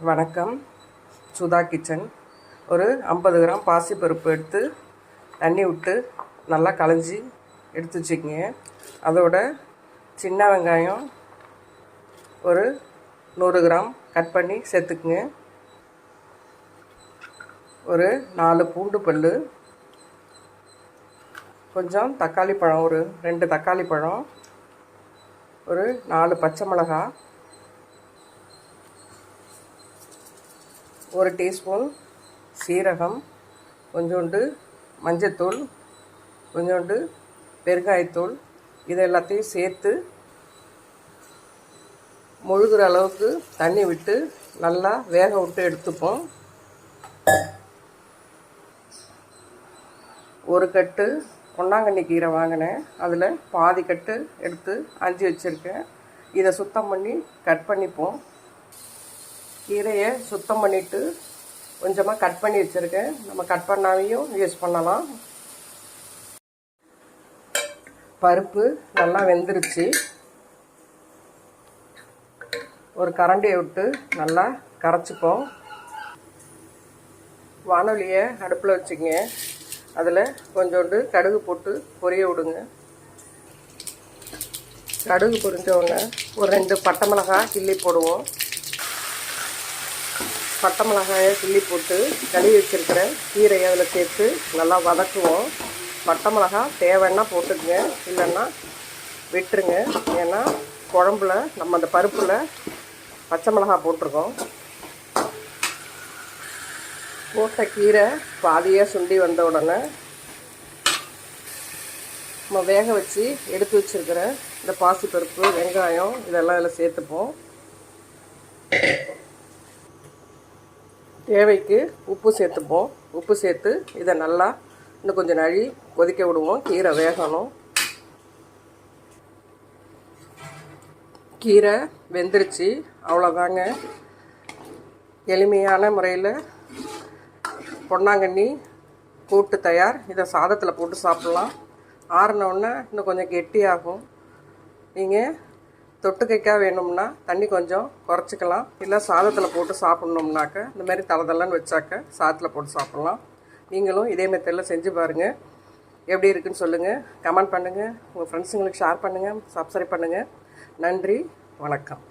வணக்கம். சுதா கிச்சன். ஒரு ஐம்பது கிராம் பாசிப்பருப்பு எடுத்து தண்ணி விட்டு நல்லா களைஞ்சி எடுத்து வச்சுக்கிங்க. அதோட சின்ன வெங்காயம் ஒரு நூறு கிராம் கட் பண்ணி சேர்த்துக்குங்க. ஒரு நாலு பூண்டு பல் கொஞ்சம் தக்காளி பழம் ஒரு ரெண்டு தக்காளி பழம் ஒரு நாலு பச்சை மிளகாய் ஒரு டீஸ்பூன் சீரகம் கொஞ்சோண்டு மஞ்சத்தூள் கொஞ்சோண்டு பெருங்காயத்தூள் இது எல்லாத்தையும் சேர்த்து முழுகிற அளவுக்கு தண்ணி விட்டு நல்லா வேக விட்டு எடுத்துப்போம். ஒரு கட்டு பொன்னாங்கண்ணி கீரை வாங்கினேன். அதில் பாதி கட்டு எடுத்து அஞ்சு வச்சுருக்கேன். இதை சுத்தம் பண்ணி கட் பண்ணிப்போம். கீரையை சுத்தம் பண்ணிவிட்டு கொஞ்சமாக கட் பண்ணி வச்சுருக்கேன். நம்ம கட் பண்ணாமையும் யூஸ் பண்ணலாம். பருப்பு நல்லா வெந்துருச்சு. ஒரு கரண்டியை விட்டு நல்லா கரைச்சிப்போம். வானொலியை அடுப்பில் வச்சுங்க அதில் கொஞ்சோண்டு கடுகு போட்டு பொரிய விடுங்க. கடுகு பொரிஞ்சவொடனே ஒரு ரெண்டு பட்டை மிளகாய் கிள்ளி போடுவோம். பட்டை மிளகாயை கிள்ளி போட்டு கழுவி வச்சுருக்கிற கீரையை அதில் சேர்த்து நல்லா வதக்குவோம். பட்டை மிளகாய் தேவைன்னா போட்டுக்குங்க. இல்லைன்னா விட்டுருங்க. ஏன்னா குழம்புல நம்ம அந்த பருப்பில் பச்சை மிளகாய் போட்டிருக்கோம். போட்ட கீரை பாதியாக சுண்டி வந்த உடனே நம்ம வேக வச்சு எடுத்து வச்சுருக்கிற இந்த பாசிப்பருப்பு வெங்காயம் இதெல்லாம் இதில் சேர்த்துப்போம். தேவைக்கு உப்பு சேர்த்துப்போம். உப்பு சேர்த்து இதை நல்லா இன்னும் கொஞ்சம் நழி கொதிக்க விடுவோம். கீரை வேகணும். கீரை வெந்துருச்சு. அவ்வளோதாங்க. எளிமையான முறையில் பொன்னாங்கண்ணி கூட்டு தயார். இதை சாதத்தில் போட்டு சாப்பிட்லாம். ஆறினோடனே இன்னும் கொஞ்சம் கெட்டியாகும். நீங்கள் தொட்டுக்கைக்காக வேணும்னா தண்ணி கொஞ்சம் குறைச்சிக்கலாம். இல்லை சாதத்தில் போட்டு சாப்பிட்ணும்னாக்க இந்த மாதிரி தலதலன்னு வச்சாக்க சாதத்தில் போட்டு சாப்பிட்லாம். நீங்களும் இதே மெத்தடில் செஞ்சு பாருங்கள் எப்படி இருக்குன்னு சொல்லுங்கள் கமெண்ட் பண்ணுங்கள் உங்கள் ஃப்ரெண்ட்ஸுங்களுக்கு ஷேர் பண்ணுங்கள் சப்ஸ்கிரைப் பண்ணுங்கள் நன்றி. வணக்கம்.